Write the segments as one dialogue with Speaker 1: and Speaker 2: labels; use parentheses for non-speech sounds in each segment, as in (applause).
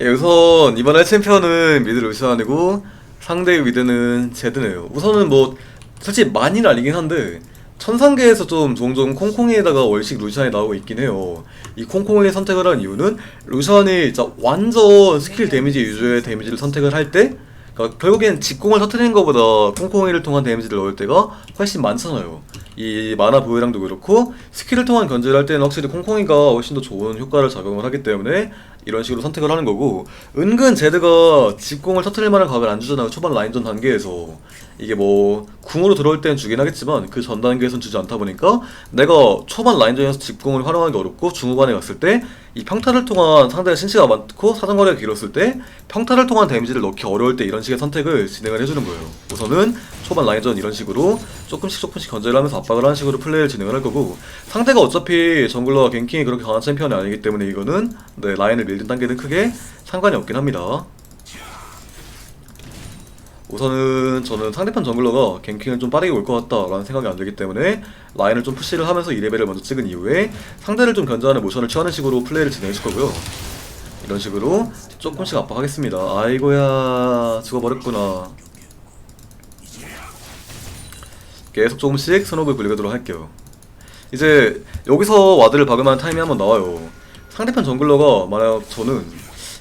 Speaker 1: 예, 우선 이번에 챔피언은 미드 루시안이고 상대 미드는 제드네요. 우선은 뭐 솔직히 많이는 아니긴 한데 천상계에서 좀 종종 콩콩이에다가 월식 루시안이 나오고 있긴 해요. 이 콩콩이를 선택을 한 이유는 루시안이 진짜 완전 스킬 데미지 유저의 데미지를 선택을 할 때 그러니까 결국엔 직공을 터트리는 것보다 콩콩이를 통한 데미지를 넣을 때가 훨씬 많잖아요. 이 만화 보유량도 그렇고 스킬을 통한 견제를 할 때는 확실히 콩콩이가 훨씬 더 좋은 효과를 작용을 하기 때문에 이런 식으로 선택을 하는 거고 은근 제드가 직공을 터트릴 만한 각을 안 주잖아요 초반 라인전 단계에서. 이게 뭐 궁으로 들어올 때는 주긴 하겠지만 그 전 단계에선 주지 않다 보니까 내가 초반 라인전에서 직공을 활용하기 어렵고 중후반에 갔을 때 이 평타를 통한 상대가 신치가 많고 사정거리가 길었을 때 평타를 통한 데미지를 넣기 어려울 때 이런 식의 선택을 진행을 해주는 거예요. 우선은 초반 라인전 이런 식으로 조금씩 조금씩 견제를 하면서 압박을 하는 식으로 플레이를 진행을 할 거고 상대가 어차피 정글러와 갱킹이 그렇게 강한 챔피언이 아니기 때문에 이거는 네, 라인을 밀는 단계는 크게 상관이 없긴 합니다. 우선은 저는 상대편 정글러가 갱킹을 좀 빠르게 올 것 같다라는 생각이 안 들기 때문에 라인을 좀 푸시를 하면서 2레벨을 먼저 찍은 이후에 상대를 좀 견제하는 모션을 취하는 식으로 플레이를 진행해줄 거고요. 이런 식으로 조금씩 압박하겠습니다. 아이고야 죽어버렸구나. 계속 조금씩 스노우를 굴려가도록 할게요. 이제 여기서 와드를 박을만한 타임이 한번 나와요 상대편 정글러가 만약 저는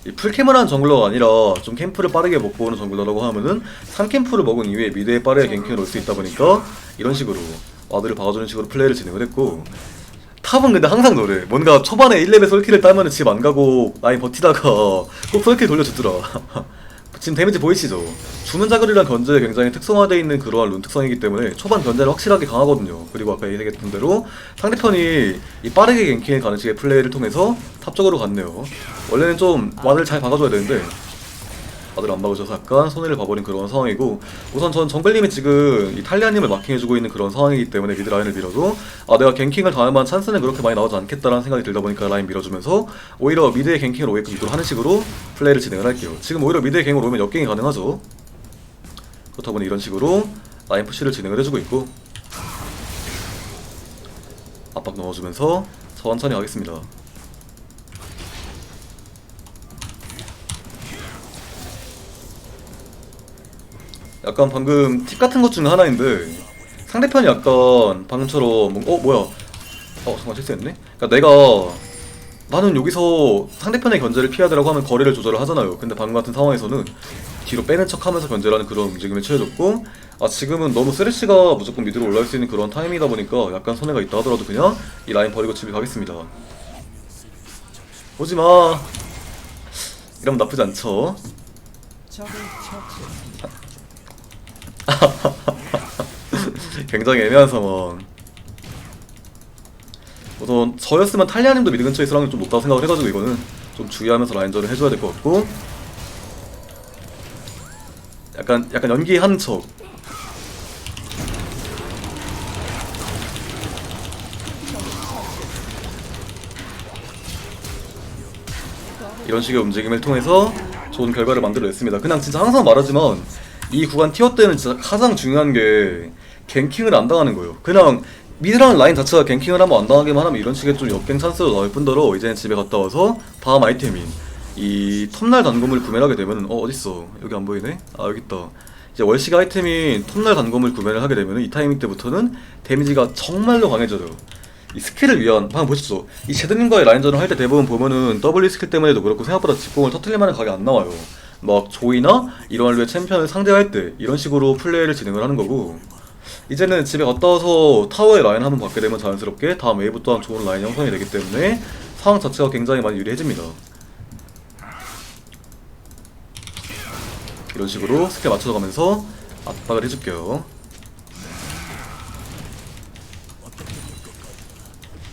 Speaker 1: 이 풀캠을 하는 정글러가 아니라 좀 캠프를 빠르게 먹고 오는 정글러라고 하면은 3캠프를 먹은 이후에 미드에 빠르게 갱킹을 올 수 있다 보니까 이런 식으로 와드를 박아주는 식으로 플레이를 진행을 했고 탑은 근데 항상 노래. 뭔가 초반에 1레벨 솔킬을 따면 은 집 안 가고 라인 버티다가 꼭 솔킬 돌려주더라 (laughs) 지금 데미지 보이시죠? 주는 자글이랑 견제에 굉장히 특성화되어 있는 그러한 룬 특성이기 때문에 초반 견제를 확실하게 강하거든요. 그리고 아까 얘기했던 대로 상대편이 이 빠르게 갱킹에 가는 식의 플레이를 통해서 탑 쪽으로 갔네요. 원래는 좀 와드를 잘 박아줘야 되는데 와드를 안 박으셔서 약간 손해를 봐버린 그런 상황이고 우선 전 정글님이 지금 이 탈리아님을 마킹해주고 있는 그런 상황이기 때문에 미드 라인을 밀어도 아 내가 갱킹을 당할 만한 찬스는 그렇게 많이 나오지 않겠다라는 생각이 들다 보니까 라인 밀어주면서 오히려 미드의 갱킹을 오게끔 유도를 하는 식으로 플레이를 진행을 할게요. 지금 오히려 미드의 갱으로 오면 역갱이 가능하죠. 그렇다 보니 이런 식으로 라인 푸시를 진행을 해주고 있고 압박 넣어주면서 천천히 가겠습니다 약간 방금 팁 같은 것 중에 하나인데 상대편이 약간 방금처럼 어 뭐야? 어 잠깐 실수했네? 그러니까 내가 나는 여기서 상대편의 견제를 피해야 되라고 하면 거리를 조절을 하잖아요. 근데 방금 같은 상황에서는 뒤로 빼는 척 하면서 견제를 하는 그런 움직임을 취해줬고 아 지금은 너무 쓰레쉬가 무조건 미드로 올라올 수 있는 그런 타이밍이다 보니까 약간 손해가 있다 하더라도 그냥 이 라인 버리고 집에 가겠습니다. 오지마. 이러면 나쁘지 않죠 굉장히 애매한 상황. 우선 저였으면 탈리아님도 미드 근처에 확률이 좀 높다고 생각을 해가지고 이거는 좀 주의하면서 라인전을 해줘야 될 것 같고 약간 약간 연기하는 척. 이런 식의 움직임을 통해서 좋은 결과를 만들어냈습니다. 그냥 진짜 항상 말하지만 이 구간 티어 때는 진짜 가장 중요한 게 갱킹을 안 당하는 거예요. 그냥 미드라는 라인 자체가 갱킹을 하면 안 당하기만 하면 이런 식의 좀 역갱 찬스로 나올 뿐더러 이제는 집에 갔다 와서 다음 아이템인 이 톱날 단검을 구매를 하게 되면 어 어딨어? 여기 안 보이네? 아 여기 있다. 이제 월식 아이템인 톱날 단검을 구매를 하게 되면 이 타이밍 때부터는 데미지가 정말로 강해져요. 이 스킬을 위한 방금 보셨죠? 이 제드님과의 라인전을 할 때 대부분 보면은 W 스킬 때문에도 그렇고 생각보다 직공을 터트릴 만한 각이 안 나와요. 막 조이나 이런 류의 챔피언을 상대할 때 이런 식으로 플레이를 진행을 하는 거고 이제는 집에 갔다 와서 타워에 라인 한번 받게 되면 자연스럽게 다음 웨이브 또한 좋은 라인 형성이 되기 때문에 상황 자체가 굉장히 많이 유리해집니다. 이런 식으로 스킬 맞춰가면서 압박을 해줄게요.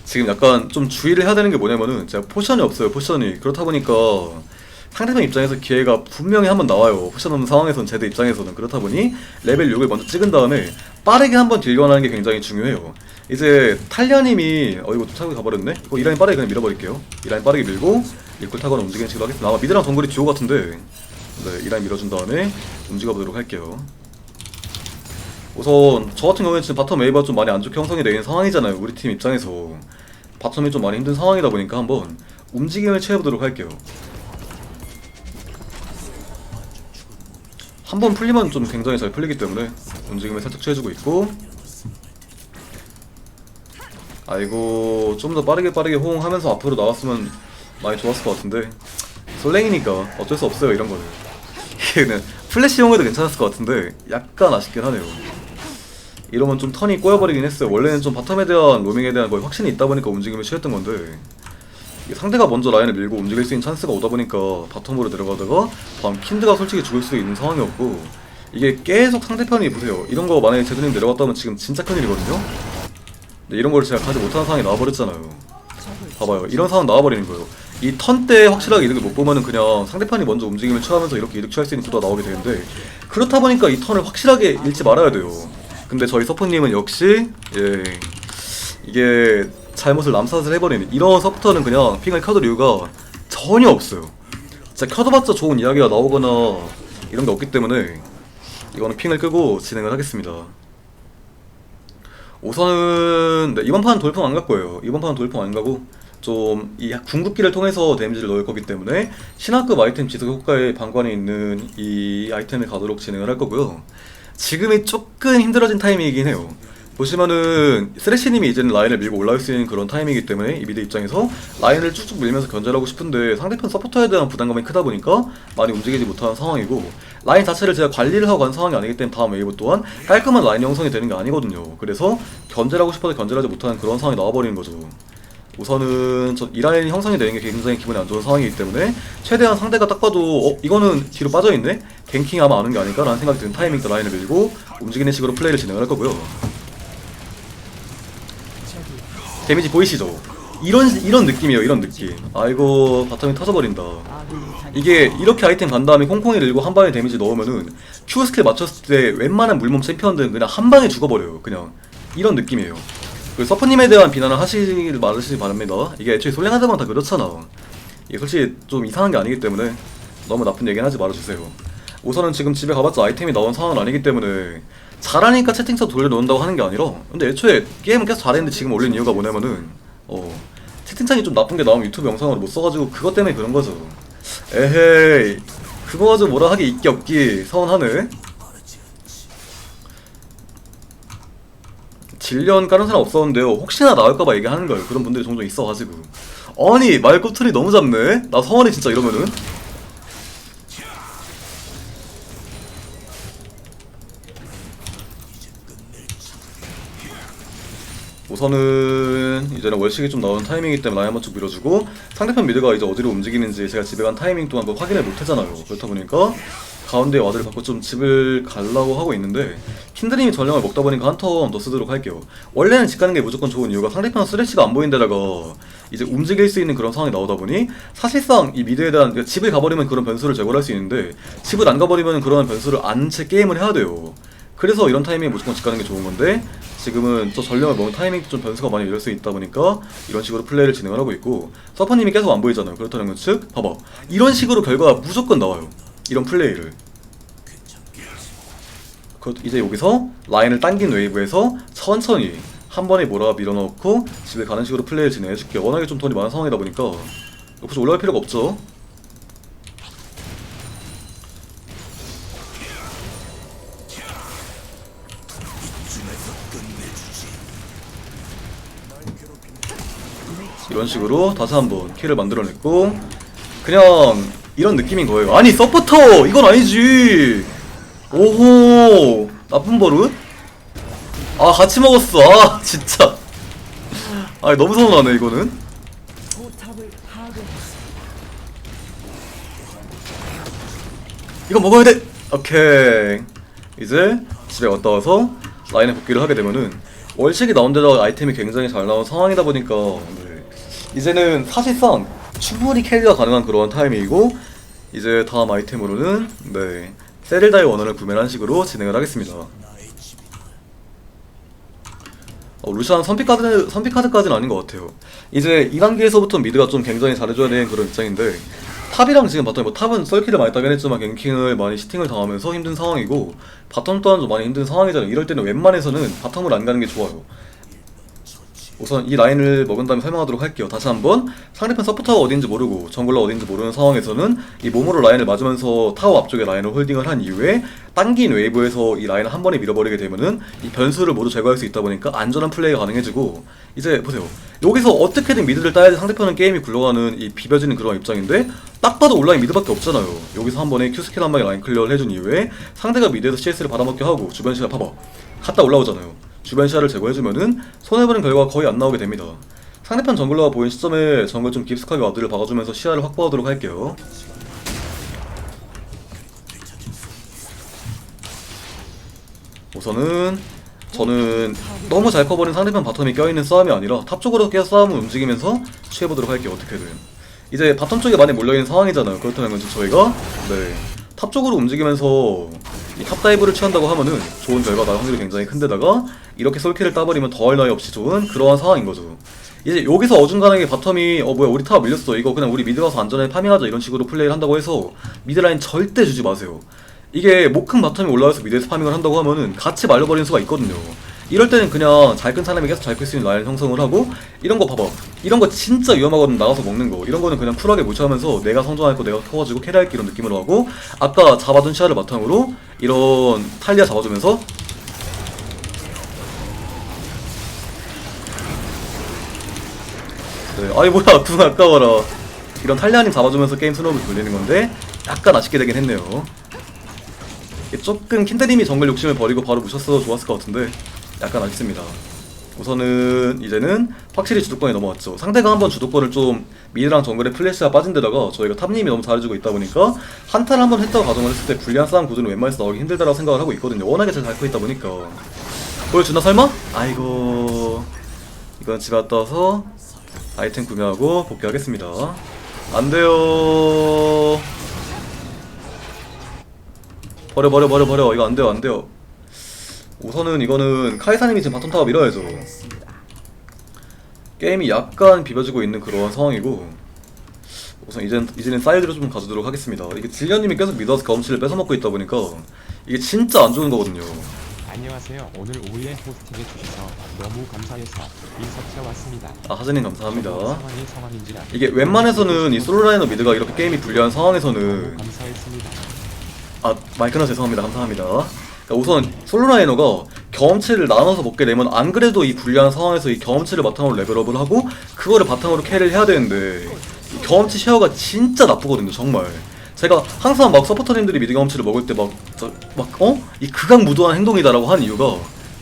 Speaker 1: 지금 약간 좀 주의를 해야 되는 게 뭐냐면은 제가 포션이 없어요 포션이 그렇다 보니까 상대방 입장에서 기회가 분명히 한번 나와요. 포션 없는 상황에서는 제드 입장에서는 그렇다 보니 레벨 6을 먼저 찍은 다음에 빠르게 한번 딜견하는 게 굉장히 중요해요. 이제 탈리아님이 어 이거 좀 차고 가버렸네? 이거 이 라인 빠르게 그냥 밀어버릴게요. 이 라인 빠르게 밀고 일쿨 타거나 움직이는 식으로 하겠습니다. 아마 미드랑 정글이 듀오 같은데. 네 이 라인 밀어준 다음에 움직여 보도록 할게요. 우선 저 같은 경우에는 지금 바텀 웨이브가 좀 많이 안 좋게 형성이 되는 상황이잖아요 우리 팀 입장에서. 바텀이 좀 많이 힘든 상황이다 보니까 한번 움직임을 취해보도록 할게요 한 번 풀리면 좀 굉장히 잘 풀리기 때문에 움직임을 살짝 취해주고 있고. 아이고 좀 더 빠르게 빠르게 호응하면서 앞으로 나왔으면 많이 좋았을 것 같은데. 솔랭이니까 어쩔 수 없어요 이런 거는. 이게 플래시용에도 괜찮았을 것 같은데 약간 아쉽긴 하네요. 이러면 좀 턴이 꼬여버리긴 했어요. 원래는 좀 바텀에 대한 로밍에 대한 거에 확신이 있다 보니까 움직임을 취했던 건데 상대가 먼저 라인을 밀고 움직일 수 있는 찬스가 오다 보니까 바텀으로 내려가다가 다음 킨드가 솔직히 죽을 수 있는 상황이었고 이게 계속 상대편이 보세요. 이런 거 만약에 제드님 내려갔다면 지금 진짜 큰일이거든요? 근데 이런 걸 제가 가지 못하는 상황이 나와버렸잖아요. 봐봐요. 이런 상황 나와버리는 거예요. 이 턴 때 확실하게 이득을 못 보면은 그냥 상대편이 먼저 움직임을 취하면서 이렇게 이득 취할 수 있는 구도가 나오게 되는데 그렇다 보니까 이 턴을 확실하게 잃지 말아야 돼요. 근데 저희 서포님은 역시 예 이게 잘못을 남탓을 해버리는 이런 서포터는 그냥 핑을 켜둘 이유가 전혀 없어요 진짜 켜둬봤자 좋은 이야기가 나오거나 이런 게 없기 때문에 이거는 핑을 끄고 진행을 하겠습니다 우선은 네, 이번 판은 돌풍 안 갈 거예요. 이번 판은 돌풍 안 가고 좀 이 궁극기를 통해서 데미지를 넣을 거기 때문에 신화급 아이템 지속 효과에 방관이 있는 이 아이템을 가도록 진행을 할 거고요. 지금이 조금 힘들어진 타이밍이긴 해요. 보시면은 쓰레쉬님이 이제는 라인을 밀고 올라올 수 있는 그런 타이밍이기 때문에 이 미드 입장에서 라인을 쭉쭉 밀면서 견제하고 싶은데 상대편 서포터에 대한 부담감이 크다 보니까 많이 움직이지 못하는 상황이고 라인 자체를 제가 관리를 하고 간 상황이 아니기 때문에 다음 웨이브 또한 깔끔한 라인 형성이 되는 게 아니거든요. 그래서 견제를 하고 싶어도 견제를 하지 못하는 그런 상황이 나와버리는 거죠. 우선은 저이 라인 형성이 되는 게 굉장히 기분이 안 좋은 상황이기 때문에 최대한 상대가 딱 봐도 어 이거는 뒤로 빠져있네? 갱킹 아마 아는 게 아닐까라는 생각이 드는 타이밍 때 라인을 밀고 움직이는 식으로 플레이를 진행을 할 거고요. 데미지 보이시죠? 이런 이런 느낌이에요. 이런 느낌. 아이고 바텀이 터져버린다. 이게 이렇게 아이템 간 다음에 콩콩이를 일고 한 방에 데미지 넣으면은 Q 스킬 맞췄을 때 웬만한 물몸 챔피언들은 그냥 한 방에 죽어버려요. 그냥 이런 느낌이에요. 그 서프님에 대한 비난을 하시길 말으시기 바랍니다. 이게 애초에 솔랭하자마자 다 그렇잖아. 이게 솔직히 좀 이상한 게 아니기 때문에 너무 나쁜 얘기는 하지 말아주세요. 우선은 지금 집에 가봤자 아이템이 나온 상황은 아니기 때문에 잘하니까 채팅창 돌려놓는다고 하는 게 아니라 근데 애초에 게임은 계속 잘했는데 지금 올린 이유가 뭐냐면은 어 채팅창이 좀 나쁜 게 나오면 유튜브 영상으로 못 써가지고 그것 때문에 그런 거죠. 에헤이 그거 가지고 뭐라 하기 있기 없기 서운하네. 질련 까는 사람 없었는데요. 혹시나 나올까봐 얘기하는 거예요. 그런 분들이 종종 있어가지고. 아니 말꼬투리 너무 잡네. 나 서원이 진짜 이러면은. 우선은 이제는 월식이 좀 나오는 타이밍이기 때문에 라인 쭉 밀어주고 상대편 미드가 이제 어디로 움직이는지 제가 집에 간 타이밍 동안 그걸 확인을 못하잖아요. 그렇다 보니까 가운데 와드를 받고 좀 집을 가려고 하고 있는데 킨드님이 전령을 먹다 보니까 한 턴 더 쓰도록 할게요. 원래는 집 가는 게 무조건 좋은 이유가 상대편 쓰레쉬가 안 보인 데다가 이제 움직일 수 있는 그런 상황이 나오다 보니 사실상 이 미드에 대한 그러니까 집을 가버리면 그런 변수를 제거할 수 있는데 집을 안 가버리면 그런 변수를 안 채 게임을 해야 돼요 그래서 이런 타이밍에 무조건 집 가는 게 좋은 건데 지금은 저 전령을 먹은 타이밍 좀 변수가 많이 열릴 수 있다 보니까 이런 식으로 플레이를 진행을 하고 있고 서퍼님이 계속 안 보이잖아요. 그렇다는 측 봐봐. 이런 식으로 결과가 무조건 나와요. 이런 플레이를. 그 이제 여기서 라인을 당긴 웨이브에서 천천히 한 번에 몰아 밀어넣고 집에 가는 식으로 플레이를 진행해줄게 워낙에 좀 돈이 많은 상황이다 보니까. 굳이 올라갈 필요가 없죠 이런 식으로 다시 한번 키를 만들어냈고 그냥 이런 느낌인 거예요. 아니 서포터! 이건 아니지! 오호! 나쁜 버릇? 아 같이 먹었어. 아 (laughs) 진짜. 아 너무 서운하네 이거는. 이거 먹어야 돼! 오케이. 이제 집에 갔다 와서 라인에 복귀를 하게 되면은 월식이 나온 데다가 아이템이 굉장히 잘 나온 상황이다 보니까 네. 이제는 사실상 충분히 캐리가 가능한 그런 타이밍이고 이제 다음 아이템으로는 네 세릴다의 원원을 구매한 식으로 진행을 하겠습니다 어, 루시안 선픽 카드 선픽 카드까지는 아닌 것 같아요. 이제 2단계에서부터 미드가 좀 굉장히 잘해줘야 되는 그런 입장인데 탑이랑 지금 봤더니 뭐 탑은 썰키를 많이 따긴 했지만 갱킹을 많이 시팅을 당하면서 힘든 상황이고 바텀 또한 좀 많이 힘든 상황이잖아요. 이럴 때는 웬만해서는 바텀을 안 가는 게 좋아요. 우선 이 라인을 먹은 다음에 설명하도록 할게요. 다시 한번 상대편 서포터가 어딘지 모르고 정글러 어딘지 모르는 상황에서는 이 몸으로 라인을 맞으면서 타워 앞쪽에 라인을 홀딩을 한 이후에 당긴 웨이브에서 이 라인을 한 번에 밀어버리게 되면은 이 변수를 모두 제거할 수 있다 보니까 안전한 플레이가 가능해지고 이제 보세요. 여기서 어떻게든 미드를 따야지 상대편은 게임이 굴러가는 이 비벼지는 그런 입장인데 딱 봐도 온라인 미드밖에 없잖아요. 여기서 한 번에 큐스킬 한 방에 라인 클리어를 해준 이후에 상대가 미드에서 CS를 받아먹게 하고 주변 시야 봐봐. 갔다 올라오잖아요. 주변 시야를 제거해주면은 손해보는 결과가 거의 안 나오게 됩니다. 상대편 정글러가 보인 시점에 정글 좀 깊숙하게 와드를 박아주면서 시야를 확보하도록 할게요. 우선은 저는 너무 잘 커버린 상대편 바텀이 껴있는 싸움이 아니라 탑 쪽으로 계속 싸움을 움직이면서 취해보도록 할게요 어떻게든 이제 바텀 쪽에 많이 몰려있는 상황이잖아요 그렇다면 저희가 네탑 쪽으로 움직이면서 이 탑다이브를 취한다고 하면은 좋은 결과 나올 확률이 굉장히 큰데다가 이렇게 솔킬을 따버리면 더할 나위 없이 좋은 그러한 상황인 거죠 이제 여기서 어중간하게 바텀이 어 뭐야 우리 탑 밀렸어 이거 그냥 우리 미드 가서 안전하게 파밍하자 이런 식으로 플레이를 한다고 해서 미드라인 절대 주지 마세요 이게 목큰 바텀이 올라와서 미드에서 파밍을 한다고 하면은 같이 말려버리는 수가 있거든요. 이럴 때는 그냥 잘 큰 사람이 계속 잘 클 수 있는 라인 형성을 하고 이런 거 봐봐. 이런 거 진짜 위험하거든 나가서 먹는 거. 이런 거는 그냥 쿨하게 무시하면서 내가 성장할 거 내가 커가지고 캐리할 게 이런 느낌으로 하고 아까 잡아둔 시야를 바탕으로 이런 탈리아 잡아주면서 네, 아이 뭐야 (laughs) 궁 아까워라 이런 탈리아님 잡아주면서 게임 스노우를 돌리는 건데 약간 아쉽게 되긴 했네요 조금 킨드님이 정글 욕심을 버리고 바로 무셨어도 좋았을 것 같은데 약간 아쉽습니다. 우선은 이제는 확실히 주도권이 넘어왔죠. 상대가 한번 주도권을 좀 미드랑 정글에 플래시가 빠진 데다가 저희가 탑님이 너무 잘해주고 있다 보니까 한타를 한번 했다고 가정을 했을 때 불리한 싸움 구도는 웬만해서 나오기 힘들다라고 생각을 하고 있거든요. 워낙에 잘 밟고 있다 보니까 보여주나 설마? 아이고 이건 집에 와서 아이템 구매하고 복귀하겠습니다. 안 돼요. 버려 버려 버려 버려 이거 안 돼요 안 돼요 우선은 이거는 카이사님이 지금 바텀 타워 밀어야죠 게임이 약간 비벼지고 있는 그런 상황이고 우선 이젠, 이제는 사이드로 좀 가주도록 하겠습니다 이게 질려님이 계속 미드와서 경험치를 뺏어먹고 있다 보니까 이게 진짜 안 좋은 거거든요
Speaker 2: 안녕하세요. 오늘 오후에 호스팅해 주셔서 너무 감사해서 인사차 왔습니다.
Speaker 1: 아 하진님 감사합니다
Speaker 2: 상황이 상황인지라
Speaker 1: 이게 웬만해서는 이 솔로라이너 미드가 이렇게 게임이 불리한 상황에서는
Speaker 2: 감사했습니다.
Speaker 1: 아 마이크나 죄송합니다 감사합니다 그러니까 우선 솔로라이너가 경험치를 나눠서 먹게 되면 안 그래도 이 불리한 상황에서 이 경험치를 바탕으로 레벨업을 하고 그거를 바탕으로 캐리를 해야 되는데 이 경험치 쉐어가 진짜 나쁘거든요 정말 제가 항상 막 서포터님들이 미드 경험치를 먹을 때 막 막 어? 이 극악무도한 행동이다라고 한 이유가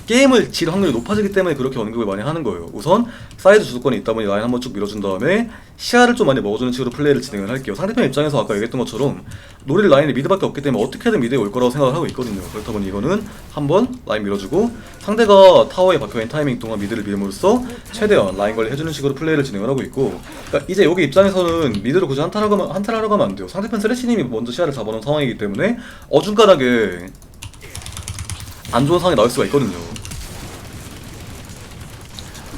Speaker 1: 게임을 질 확률이 높아지기 때문에 그렇게 언급을 많이 하는 거예요. 우선 사이드 주도권이 있다 보니 라인 한번 쭉 밀어준 다음에 시야를 좀 많이 먹어주는 식으로 플레이를 진행을 할게요. 상대편 입장에서 아까 얘기했던 것처럼 노릴 라인이 미드밖에 없기 때문에 어떻게든 미드에 올 거라고 생각을 하고 있거든요. 그렇다 보니 이거는 한번 라인 밀어주고 상대가 타워에 박혀있는 타이밍 동안 미드를 밀음으로써 최대한 라인 관리 해주는 식으로 플레이를 진행을 하고 있고 그러니까 이제 여기 입장에서는 미드를 굳이 한타를 하러 가면 안 돼요. 상대편 쓰레쉬님이 먼저 시야를 잡아놓은 상황이기 때문에 어중간하게 안 좋은 상황이 나올 수가 있거든요.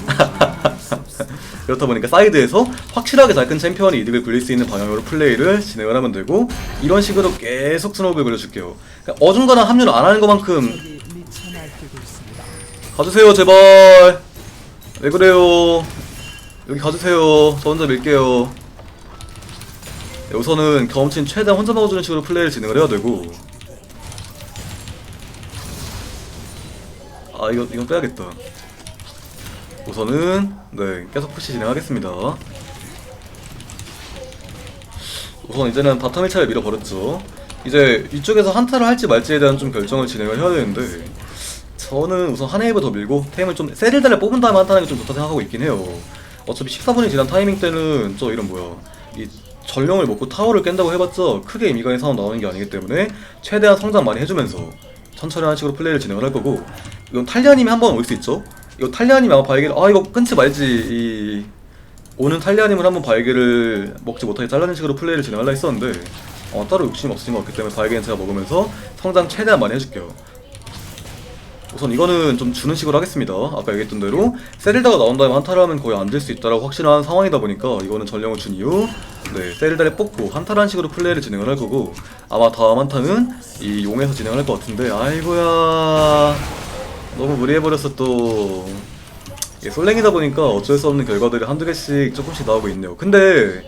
Speaker 1: (laughs) 그렇다 보니까 사이드에서 확실하게 잘큰 챔피언이 이득을 굴릴 수 있는 방향으로 플레이를 진행을 하면 되고 이런 식으로 계속 스노우를 그려줄게요. 그러니까 어중간한 합류를 안 하는 것만큼. 가주세요 제발 왜 그래요 여기 가주세요 저 혼자 밀게요 네, 우선은 경험치는 최대한 혼자 먹어주는 식으로 플레이를 진행을 해야 되고 아 이거 이건 빼야겠다. 우선은 네 계속 푸시 진행하겠습니다. 우선 이제는 바텀 1차를 밀어버렸죠. 이제 이쪽에서 한타를 할지 말지에 대한 좀 결정을 진행을 해야 되는데 저는 우선 한 웨이브 더 밀고 템을 좀 세릴달을 뽑은 다음에 한타하는 게 좀 좋다 생각하고 있긴 해요. 어차피 14분이 지난 타이밍 때는 저 이런 뭐야. 이 전령을 먹고 타워를 깬다고 해봤자 크게 의미가 있는 상황 나오는 게 아니기 때문에 최대한 성장 많이 해주면서 천천히 하는 식으로 플레이를 진행을 할 거고 이건 탈리아님이 한 번 올 수 있죠. 이거 탈리아님이 아마 바이게를 아 이거 끊지 말지 이 오는 탈리아님을 한번 바이게를 먹지 못하게 잘라낸 식으로 플레이를 진행하려 했었는데 어, 따로 욕심 없으신 것 같기 때문에 바이게는 제가 먹으면서 성장 최대한 많이 해줄게요. 우선 이거는 좀 주는 식으로 하겠습니다. 아까 얘기했던 대로 세릴다가 나온 다음에 한타를 하면 거의 안 될 수 있다라고 확신한 상황이다 보니까 이거는 전령을 준 이후 네 세릴다를 뽑고 한타라는 식으로 플레이를 진행을 할 거고 아마 다음 한타는 이 용에서 진행을 할 것 같은데 아이고야 너무 무리해버렸어 또 예, 솔랭이다 보니까 어쩔 수 없는 결과들이 한두 개씩 조금씩 나오고 있네요. 근데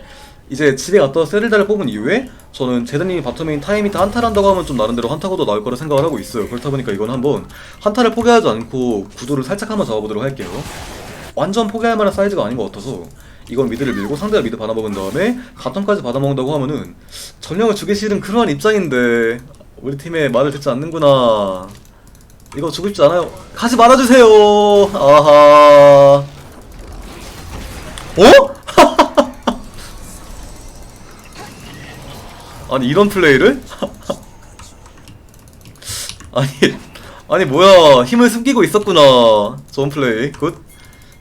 Speaker 1: 이제 집에 갔다 세릴다를 뽑은 이후에 저는 제드님이 바텀인 타이미타 한타를 한다고 하면 좀 나름대로 한타고도 나올 거라 생각을 하고 있어요. 그렇다 보니까 이건 한번 한타를 포기하지 않고 구도를 살짝 한번 잡아보도록 할게요. 완전 포기할 만한 사이즈가 아닌 것 같아서 이건 미드를 밀고 상대가 미드 받아먹은 다음에 가텀까지 받아먹는다고 하면은 전령을 주기 싫은 그러한 입장인데 우리 팀의 말을 듣지 않는구나 이거 주고 싶지 않아요? 가지 말아주세요. 아하. 어? (laughs) 아니 이런 플레이를? (laughs) 아니 아니 뭐야. 힘을 숨기고 있었구나. 좋은 플레이. 굿.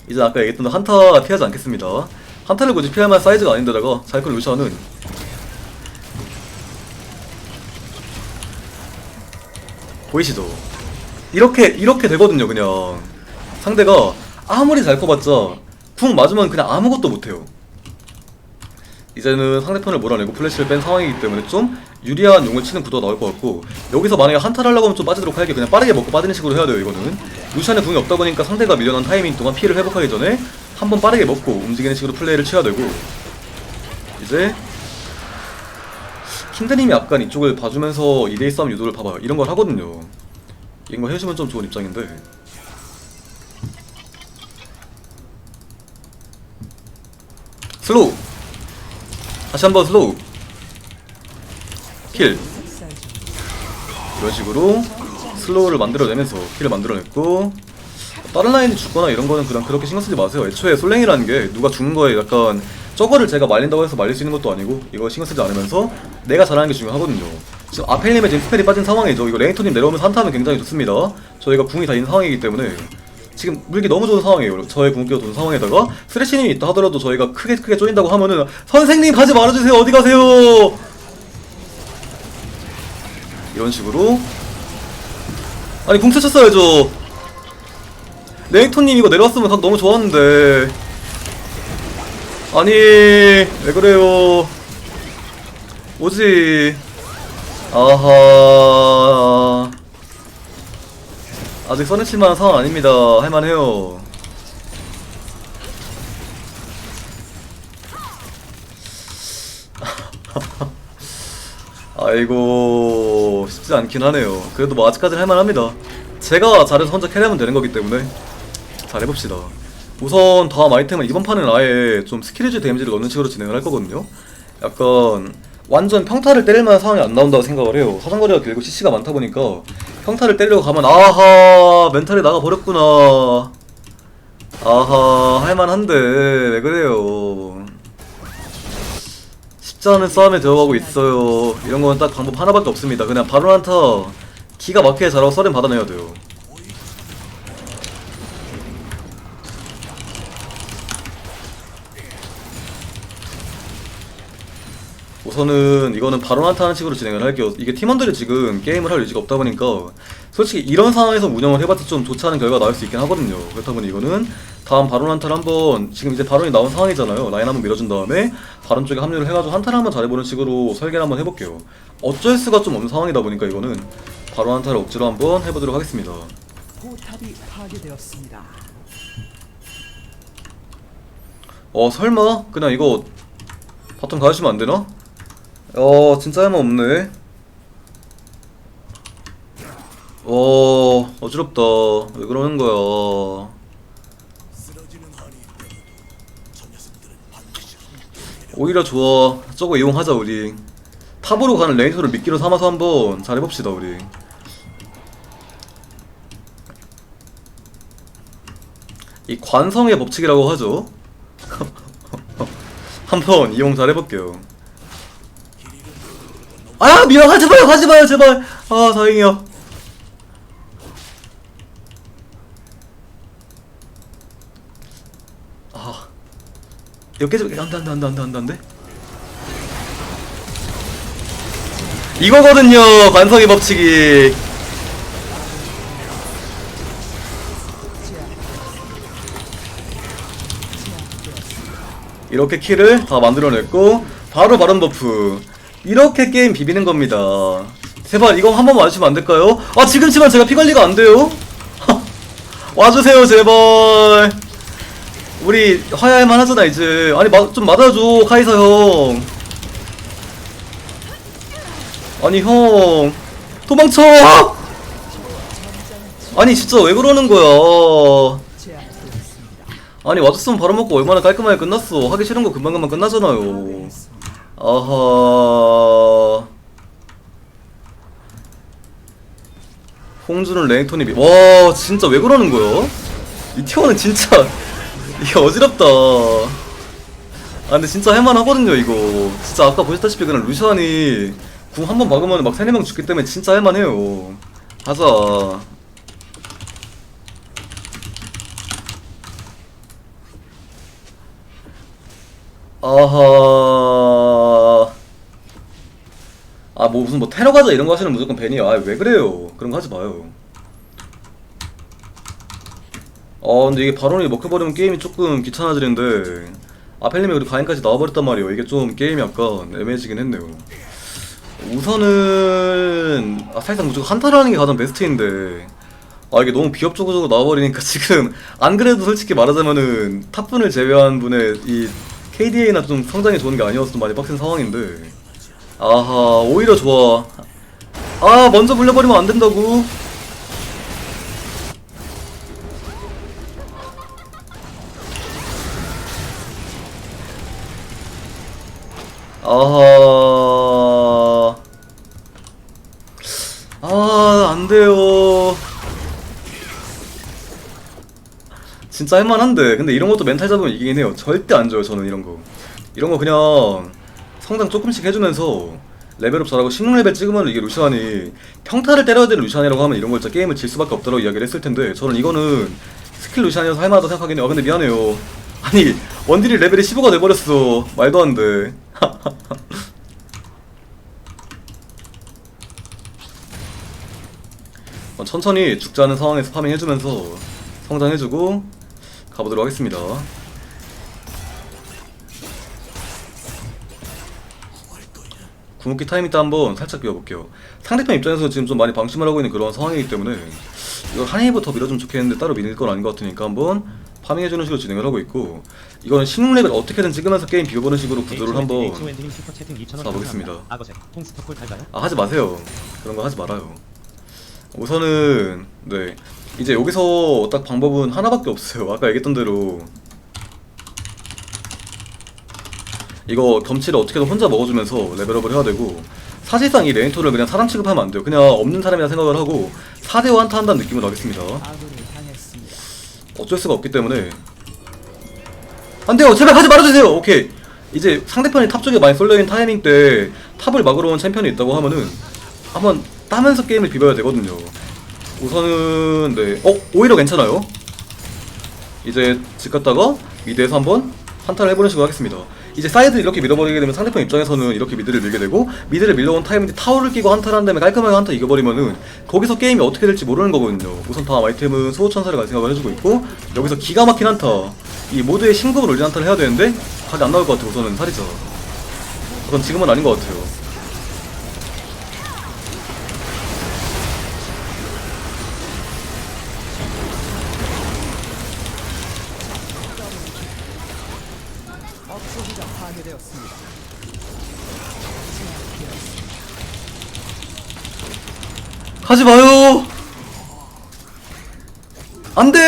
Speaker 1: 이제 아까 얘기했던 한타 피하지 않겠습니다. 한타를 굳이 피할 만한 사이즈가 아닌데다가 자이클 루시아는 보이시죠? 이렇게 이렇게 되거든요 그냥. 상대가 아무리 잘 커봤자 궁 맞으면 그냥 아무것도 못해요. 이제는 상대편을 몰아내고 플래시를 뺀 상황이기 때문에 좀 유리한 용을 치는 구도가 나올 것 같고 여기서 만약에 한타를 하려고 하면 좀 빠지도록 할게. 그냥 빠르게 먹고 빠지는 식으로 해야 돼요 이거는. 루시안의 궁이 없다 보니까 상대가 밀려난 타이밍 동안 피해를 회복하기 전에 한 번 빠르게 먹고 움직이는 식으로 플레이를 취해야 되고 이제 킨드님이 약간 이쪽을 봐주면서 2대2 싸움 유도를 봐봐요. 이런 걸 하거든요 이런 거 해주면 좀 좋은 입장인데. 슬로우. 다시 한번 슬로우. 킬. 이런 식으로 슬로우를 만들어내면서 킬을 만들어냈고 다른 라인이 죽거나 이런 거는 그냥 그렇게 신경 쓰지 마세요. 애초에 솔랭이라는 게 누가 죽는 거에 약간 저거를 제가 말린다고 해서 말릴 수 있는 것도 아니고 이거 신경 쓰지 않으면서 내가 잘하는 게 중요하거든요 지금 아펠님의 지금 스펠이 빠진 상황이죠. 이거 레이토님 내려오면서 한타하면 굉장히 좋습니다. 저희가 궁이 다 있는 상황이기 때문에. 지금 물기 너무 좋은 상황이에요. 저의 궁기가 좋은 상황에다가 스레시님이 있다 하더라도 저희가 크게 크게 쪼인다고 하면은 선생님 가지 말아주세요. 어디 가세요? 이런 식으로. 아니 궁 채쳤어야죠. 레이토님 이거 내려왔으면 각 너무 좋았는데. 아니 왜 그래요? 오지 아하 아직 써내칠만한 상황 아닙니다. 할만해요. (laughs) 아이고 쉽지 않긴 하네요. 그래도 뭐 아직까지는 할만합니다. 제가 잘해서 혼자 캐리하면 되는 거기 때문에 잘 해봅시다. 우선 다음 아이템은 이번 판은 아예 좀 스킬리즈 데미지를 넣는 식으로 진행을 할 거거든요. 약간 완전 평타를 때릴 만한 상황이 안 나온다고 생각을 해요. 사정거리가 길고 CC가 많다 보니까 평타를 때리려고 가면 아하 멘탈이 나가버렸구나. 아하 할만한데 왜 그래요? 쉽지 않은 싸움에 들어가고 있어요. 이런 거는 딱 방법 하나밖에 없습니다. 그냥 바로란타 기가 막히게 잘하고 썰은 받아내야 돼요 우선은 이거는 바로한타 하는 식으로 진행을 할게요. 이게 팀원들이 지금 게임을 할 의지가 없다 보니까 솔직히 이런 상황에서 운영을 해봤자 좀 좋지 않은 결과가 나올 수 있긴 하거든요. 그렇다 보니 이거는 다음 바론 한타를 한번 지금 이제 바론이 나온 상황이잖아요. 라인 한번 밀어준 다음에 바론 쪽에 합류를 해가지고 한타를 한번 잘해보는 식으로 설계를 한번 해볼게요. 어쩔 수가 좀 없는 상황이다 보니까 이거는 바론 한타를 억지로 한번 해보도록 하겠습니다.
Speaker 3: 포탑이 파괴되었습니다.
Speaker 1: 어 설마 그냥 이거 바텀 가주시면 안 되나? 어 진짜 할말 없네. 어 어지럽다. 왜 그러는 거야? 오히려 좋아. 저거 이용하자 우리. 탑으로 가는 레이서를 미끼로 삼아서 한번 잘해봅시다 우리. 이 관성의 법칙이라고 하죠. (laughs) 한번 이용 잘 해볼게요. 아 미안 하지 마요 하지 마요 제발 아 다행이야. 아 이렇게 좀 안돼 안돼 안돼 안돼 안돼 안돼. 이거거든요 관성의 법칙이. 이렇게 킬을 다 만들어냈고 바로 바른 버프 이렇게 게임 비비는 겁니다. 제발 이거 한 번만 와주시면 안 될까요? 아 지금치만 제가 피 관리가 안 돼요? (laughs) 와주세요 제발. 우리 화해할만 하잖아 이제. 아니 마, 좀 맞아줘 카이사 형. 아니 형. 도망쳐! 아니 진짜 왜 그러는 거야. 아니 와줬으면 바로 먹고 얼마나 깔끔하게 끝났어. 하기 싫은 거 금방금방 끝나잖아요 아하 홍준은 레이톤이 미... 와 진짜 왜 그러는 거야? 이 티어는 진짜 (laughs) 이게 어지럽다. 아 근데 진짜 할만하거든요 이거. 진짜 아까 보셨다시피 그냥 루시안이 궁 한 번 막으면 막 3, 4명 죽기 때문에 진짜 할만해요. 하자. 아하 아 뭐 무슨 뭐 테러 가자 이런 거 하시는 무조건 벤이야 아 왜 그래요? 그런 거 하지 마요. 어 근데 이게 발언이 먹혀버리면 게임이 조금 귀찮아지는데 아펠님이 우리 가인까지 나와버렸단 말이에요. 이게 좀 게임이 약간 애매해지긴 했네요. 우선은 아, 사실상 무조건 한타를 하는 게 가장 베스트인데 아 이게 너무 비협조적으로 나와버리니까 (laughs) 지금 안 그래도 솔직히 말하자면은 탑분을 제외한 분의 이 KDA나 좀 성장이 좋은 게좀 많이 빡센 상황인데 아하 오히려 좋아. 아 먼저 물려버리면 안 된다고. 아하. 아 안돼요. 진짜 할만한데. 근데 이런 것도 멘탈 잡으면 이기긴 해요. 절대 안 져요 저는 이런 거. 이런 거 그냥 성장 조금씩 해주면서 레벨업 잘하고 16레벨 찍으면 이게 루시안이 평타를 때려야 되는 루시안이라고 하면 이런 걸 진짜 게임을 질 수밖에 없다고 이야기를 했을 텐데 저는 이거는 스킬 루시안이어서 할만하다고 생각하긴 해요. 아, 근데 미안해요. (laughs) 아니 원딜이 레벨이 15가 돼버렸어. 말도 안돼. (laughs) 어, 천천히 죽지 않은 상황에서 파밍 해주면서 성장해주고 가보도록 하겠습니다. 궁극기 타이밍 때 한번 살짝 비워볼게요. 상대편 입장에서 지금 좀 많이 방심을 하고 있는 그런 상황이기 때문에 이걸 한 회부터 밀어주면 좋겠는데 따로 밀릴 건 아닌 것 같으니까 한번 파밍해주는 식으로 진행을 하고 있고 이거는 16레벨 어떻게든 찍으면서 게임 비워보는 식으로 구도를 한번
Speaker 2: 홍스터콜 달가요?
Speaker 1: 아 하지 마세요. 그런 거 하지 말아요. 우선은 네. 이제 여기서 딱 방법은 하나밖에 없어요. 아까 얘기했던 대로 이거 겸치를 어떻게든 혼자 먹어주면서 레벨업을 해야 되고 사실상 이 레인토를 그냥 사람 취급하면 안 돼요. 그냥 없는 사람이라 생각을 하고 4대5 한타 한다는
Speaker 3: 아군이 당했습니다.
Speaker 1: 어쩔 수가 없기 때문에. 안 돼요. 제발 하지 말아주세요. 오케이. 이제 상대편이 탑 쪽에 많이 쏠려있는 타이밍 때 탑을 막으러 온 챔피언이 있다고 하면은 한번 따면서 게임을 비벼야 되거든요. 우선은 네. 어? 오히려 괜찮아요. 이제 집 갔다가 미드에서 한번 한타를 해보는 식으로 하겠습니다 이제 사이드 이렇게 밀어버리게 되면 상대편 입장에서는 이렇게 미드를 밀게 되고 미드를 밀러온 타이밍에 타워를 끼고 한타를 한 다음에 깔끔하게 한타 이겨버리면은 거기서 게임이 어떻게 될지 모르는 거거든요. 우선 다음 아이템은 수호천사를 갈 생각을 해주고 있고 여기서 기가 막힌 한타. 이 모드에 신급을 올린 한타를 해야 되는데 각이 안 나올 것 같아 우선은. 살이죠. 우선 지금은 아닌 것 같아요
Speaker 3: 업소기가 파괴되었습니다.
Speaker 1: 가지 마요. 안 돼.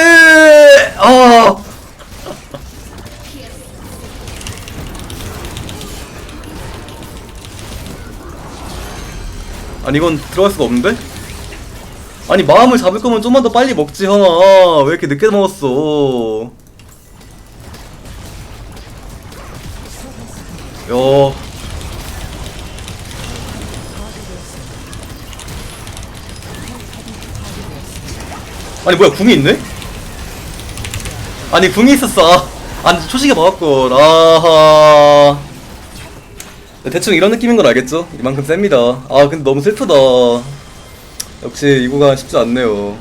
Speaker 1: 아. 아니 이건 들어갈 수가 없는데? 아니 마음을 잡을 거면 좀만 더 빨리 먹지 형아 왜 이렇게 늦게 먹었어 야 아니 뭐야 궁이 있네? 아니 궁이 있었어. 아, 아니 초식에 먹었걸 아하. 네, 대충 이런 느낌인 걸 알겠죠? 이만큼 셉니다. 아 근데 너무 슬프다. 역시 이 구간 쉽지 않네요